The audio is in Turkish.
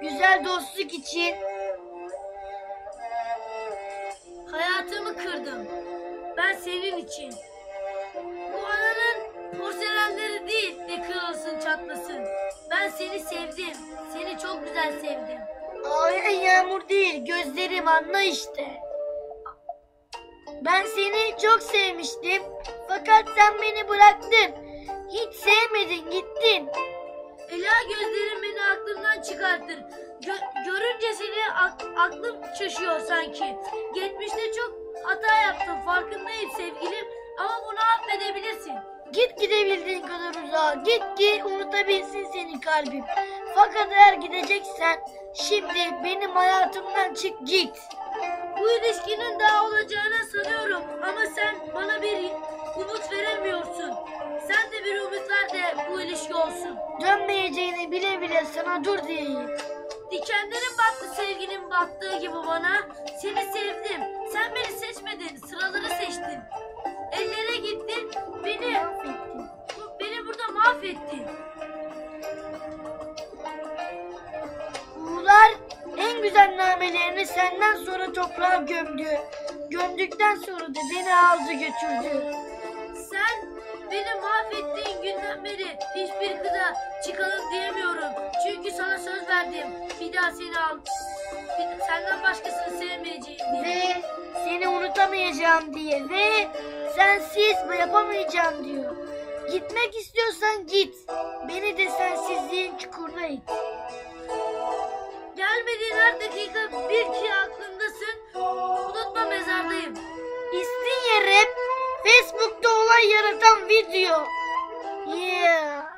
güzel dostluk için Hayatımı kırdım. Ben senin için. Bu ananın porselenleri değil de kırılsın çatlasın. Ben seni sevdim. Seni çok güzel sevdim. Ağlayan yağmur değil gözlerim anla işte. Ben seni çok sevmiştim fakat sen beni bıraktın. Hiç sevmedin gittin. Ela beni aklımdan çıkartır. Gö- görünce seni ak- aklım şaşıyor sanki. Geçmişte çok hata yaptım farkındayım sevgilim. Ama bunu affedebilirsin. Git gidebildiğin kadar uzağa. Git ki unutabilsin seni kalbim. Fakat eğer gideceksen şimdi benim hayatımdan çık git. Bu ilişkinin daha olacağını sanıyorum ama sen bana bir Dönmeyeceğini bile bile sana dur diyeyim. Dikenlerin battı sevginin battığı gibi bana. Seni sevdim. Sen beni seçmedin. Sıraları seçtin. Ellere gittin. Beni, Affettim. beni burada mahvettin. Ruhlar en güzel namelerini senden sonra toprağa gömdü. Gömdükten sonra da beni aldı götürdü. Sen beni mahvettiğin günden beri hiçbir kıza çıkalım diyemiyorum. Çünkü sana söz verdim. Bir daha seni al. Bir, senden başkasını sevmeyeceğim diye. Ve seni unutamayacağım diye ve sensiz yapamayacağım diyor. Gitmek istiyorsan git. Beni de sensizliğin çukuruna it. Gelmediğin her dakika bir ki aklımdasın. Unutma mezardayım. İstinye Rap Facebook'ta olay yaratan video. Yeah.